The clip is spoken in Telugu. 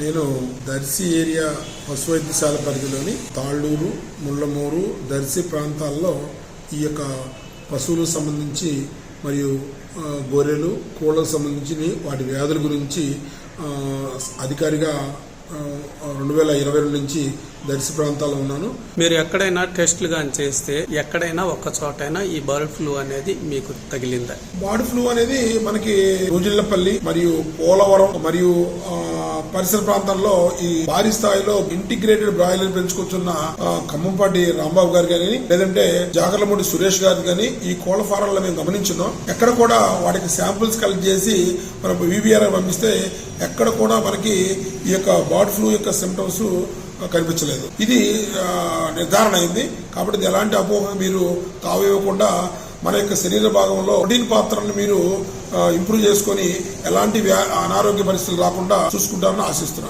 నేను దర్శి ఏరియా పశు వైద్యశాల పరిధిలోని తాళ్ళూరు ముళ్ళమూరు దర్శి ప్రాంతాల్లో ఈ యొక్క పశువులకు సంబంధించి మరియు గొర్రెలు కోళ్ళకు సంబంధించి వాటి వ్యాధుల గురించి అధికారిగా రెండు వేల ఇరవై రెండు నుంచి దర్శి ప్రాంతాల్లో ఉన్నాను. మీరు ఎక్కడైనా టెస్టులు కానీ చేస్తే ఎక్కడైనా ఒక్క చోటైనా ఈ బర్డ్ ఫ్లూ అనేది మీకు తగిలిందా? బర్డ్ ఫ్లూ అనేది మనకి రోజుల్లపల్లి మరియు పోలవరం మరియు పరిసర ప్రాంతాల్లో ఈ భారీ స్థాయిలో ఇంటిగ్రేటెడ్ బ్రాయిలర్ పెంచుకొచ్చున్న ఖమ్మంపాటి రాంబాబు గారు కానీ లేదంటే జాగర్లమూడి సురేష్ గారు కానీ ఈ కోళ్ళ ఫారాల్లో మేము గమనించున్నాం ఎక్కడ కూడా వాటికి శాంపుల్స్ కలెక్ట్ చేసి మనం వివిఆర్ పంపిస్తే ఎక్కడ కూడా మనకి ఈ యొక్క బర్డ్ ఫ్లూ యొక్క సిమ్టమ్స్ కనిపించలేదు. ఇది నిర్ధారణ అయింది. కాబట్టి ఎలాంటి అపోహ మీరు తావివ్వకుండా మన యొక్క శరీర భాగంలో ప్రోటీన్ పాత్రను మీరు ఇంప్రూవ్ చేసుకొని ఎలాంటి అనారోగ్య పరిస్థితులు రాకుండా చూసుకుంటారని ఆశిస్తున్నాను.